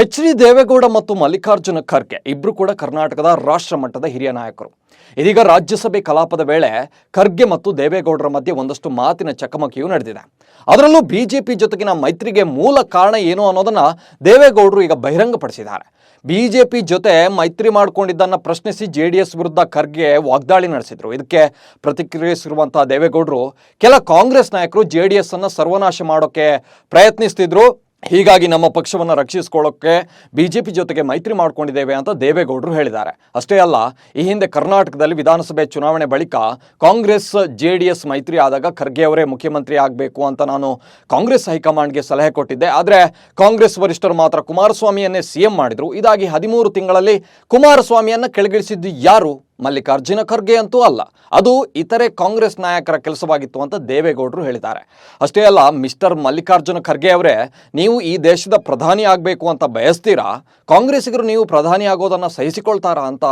H D Deve Gowda ಮತ್ತು ಮಲ್ಲಿಕಾರ್ಜುನ ಖರ್ಗೆ ಇಬ್ಬರು ಕೂಡ ಕರ್ನಾಟಕದ ರಾಷ್ಟ್ರ ಮಟ್ಟದ ಹಿರಿಯ ನಾಯಕರು. ಇದೀಗ ರಾಜ್ಯಸಭೆ ಕಲಾಪದ ವೇಳೆ ಖರ್ಗೆ ಮತ್ತು ದೇವೇಗೌಡರ ಮಧ್ಯೆ ಒಂದಷ್ಟು ಮಾತಿನ ಚಕಮಕಿಯು ನಡೆದಿದೆ. ಅದರಲ್ಲೂ ಬಿಜೆಪಿ ಜೊತೆಗಿನ ಮೈತ್ರಿಗೆ ಮೂಲ ಕಾರಣ ಏನು ಅನ್ನೋದನ್ನ ದೇವೇಗೌಡರು ಈಗ ಬಹಿರಂಗಪಡಿಸಿದ್ದಾರೆ. ಬಿಜೆಪಿ ಜೊತೆ ಮೈತ್ರಿ ಮಾಡಿಕೊಂಡಿದ್ದನ್ನು ಪ್ರಶ್ನಿಸಿ ಜೆ ಡಿ ಎಸ್ ವಿರುದ್ಧ ಖರ್ಗೆ ವಾಗ್ದಾಳಿ ನಡೆಸಿದರು. ಇದಕ್ಕೆ ಪ್ರತಿಕ್ರಿಯಿಸಿರುವಂತಹ ದೇವೇಗೌಡರು, ಕೆಲ ಕಾಂಗ್ರೆಸ್ ನಾಯಕರು ಜೆ ಡಿ ಎಸ್ ಅನ್ನು ಸರ್ವನಾಶ ಮಾಡೋಕೆ ಪ್ರಯತ್ನಿಸ್ತಿದ್ರು. ಹೀಗಾಗಿ ನಮ್ಮ ಪಕ್ಷವನ್ನು ರಕ್ಷಿಸಿಕೊಳ್ಳೋಕೆ ಬಿಜೆಪಿ ಜೊತೆಗೆ ಮೈತ್ರಿ ಮಾಡ್ಕೊಂಡಿದ್ದೇವೆ ಅಂತ ದೇವೇಗೌಡರು ಹೇಳಿದ್ದಾರೆ. ಅಷ್ಟೇ ಅಲ್ಲ, ಈ ಹಿಂದೆ ಕರ್ನಾಟಕದಲ್ಲಿ ವಿಧಾನಸಭೆ ಚುನಾವಣೆ ಬಳಿಕ ಕಾಂಗ್ರೆಸ್, ಜೆ ಮೈತ್ರಿ ಆದಾಗ ಖರ್ಗೆ ಅವರೇ ಮುಖ್ಯಮಂತ್ರಿ ಆಗಬೇಕು ಅಂತ ನಾನು ಕಾಂಗ್ರೆಸ್ ಹೈಕಮಾಂಡ್ಗೆ ಸಲಹೆ ಕೊಟ್ಟಿದ್ದೆ. ಆದರೆ ಕಾಂಗ್ರೆಸ್ ವರಿಷ್ಠರು ಮಾತ್ರ ಕುಮಾರಸ್ವಾಮಿಯನ್ನೇ ಸಿಎಂ ಮಾಡಿದರು. ಇದಾಗಿ ಹದಿಮೂರು ತಿಂಗಳಲ್ಲಿ ಕುಮಾರಸ್ವಾಮಿಯನ್ನು ಕೆಳಗಿಳಿಸಿದ್ದು ಯಾರು? ಮಲ್ಲಿಕಾರ್ಜುನ ಖರ್ಗೆ ಅಂತೂ ಅಲ್ಲ, ಅದು ಇತರೆ ಕಾಂಗ್ರೆಸ್ ನಾಯಕರ ಕೆಲಸವಾಗಿತ್ತು ಅಂತ ದೇವೇಗೌಡರು ಹೇಳಿದ್ದಾರೆ. ಅಷ್ಟೇ ಅಲ್ಲ, ಮಿಸ್ಟರ್ ಮಲ್ಲಿಕಾರ್ಜುನ ಖರ್ಗೆ ಅವರೇ, ನೀವು ಈ ದೇಶದ ಪ್ರಧಾನಿ ಆಗಬೇಕು ಅಂತ ಬಯಸ್ತೀರಾ? ಕಾಂಗ್ರೆಸ್ಸಿಗರು ನೀವು ಪ್ರಧಾನಿ ಆಗೋದನ್ನು ಸಹಿಸಿಕೊಳ್ತಾರಾ ಅಂತ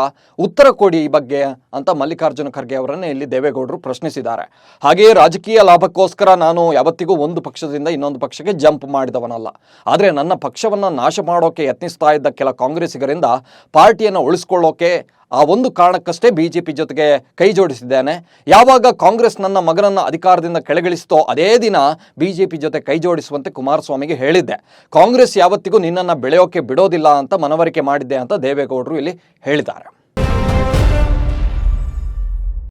ಉತ್ತರ ಕೊಡಿ ಈ ಬಗ್ಗೆ ಅಂತ ಮಲ್ಲಿಕಾರ್ಜುನ ಖರ್ಗೆ ಅವರನ್ನೇ ಇಲ್ಲಿ ದೇವೇಗೌಡರು ಪ್ರಶ್ನಿಸಿದ್ದಾರೆ. ಹಾಗೆಯೇ ರಾಜಕೀಯ ಲಾಭಕ್ಕೋಸ್ಕರ ನಾನು ಯಾವತ್ತಿಗೂ ಒಂದು ಪಕ್ಷದಿಂದ ಇನ್ನೊಂದು ಪಕ್ಷಕ್ಕೆ ಜಂಪ್ ಮಾಡಿದವನಲ್ಲ. ಆದರೆ ನನ್ನ ಪಕ್ಷವನ್ನು ನಾಶ ಮಾಡೋಕೆ ಯತ್ನಿಸ್ತಾ ಇದ್ದ ಕೆಲ ಕಾಂಗ್ರೆಸ್ಸಿಗರಿಂದ ಪಾರ್ಟಿಯನ್ನು ಉಳಿಸ್ಕೊಳ್ಳೋಕೆ ಆ ಒಂದು ಕಾರಣಕ್ಕಷ್ಟೇ ಬಿಜೆಪಿ ಜೊತೆಗೆ ಕೈ ಜೋಡಿಸಿದ್ದೇನೆ. ಯಾವಾಗ ಕಾಂಗ್ರೆಸ್ ನನ್ನ ಮಗನನ್ನು ಅಧಿಕಾರದಿಂದ ಕೆಳಗಿಳಿಸಿತೋ ಅದೇ ದಿನ ಬಿಜೆಪಿ ಜೊತೆ ಕೈ ಜೋಡಿಸುವಂತೆ ಕುಮಾರಸ್ವಾಮಿಗೆ ಹೇಳಿದ್ದೆ. ಕಾಂಗ್ರೆಸ್ ಯಾವತ್ತಿಗೂ ನಿನ್ನನ್ನು ಬೆಳೆಯೋಕೆ ಬಿಡೋದಿಲ್ಲ ಅಂತ ಮನವರಿಕೆ ಮಾಡಿದ್ದೆ ಅಂತ ದೇವೇಗೌಡರು ಇಲ್ಲಿ ಹೇಳಿದ್ದಾರೆ.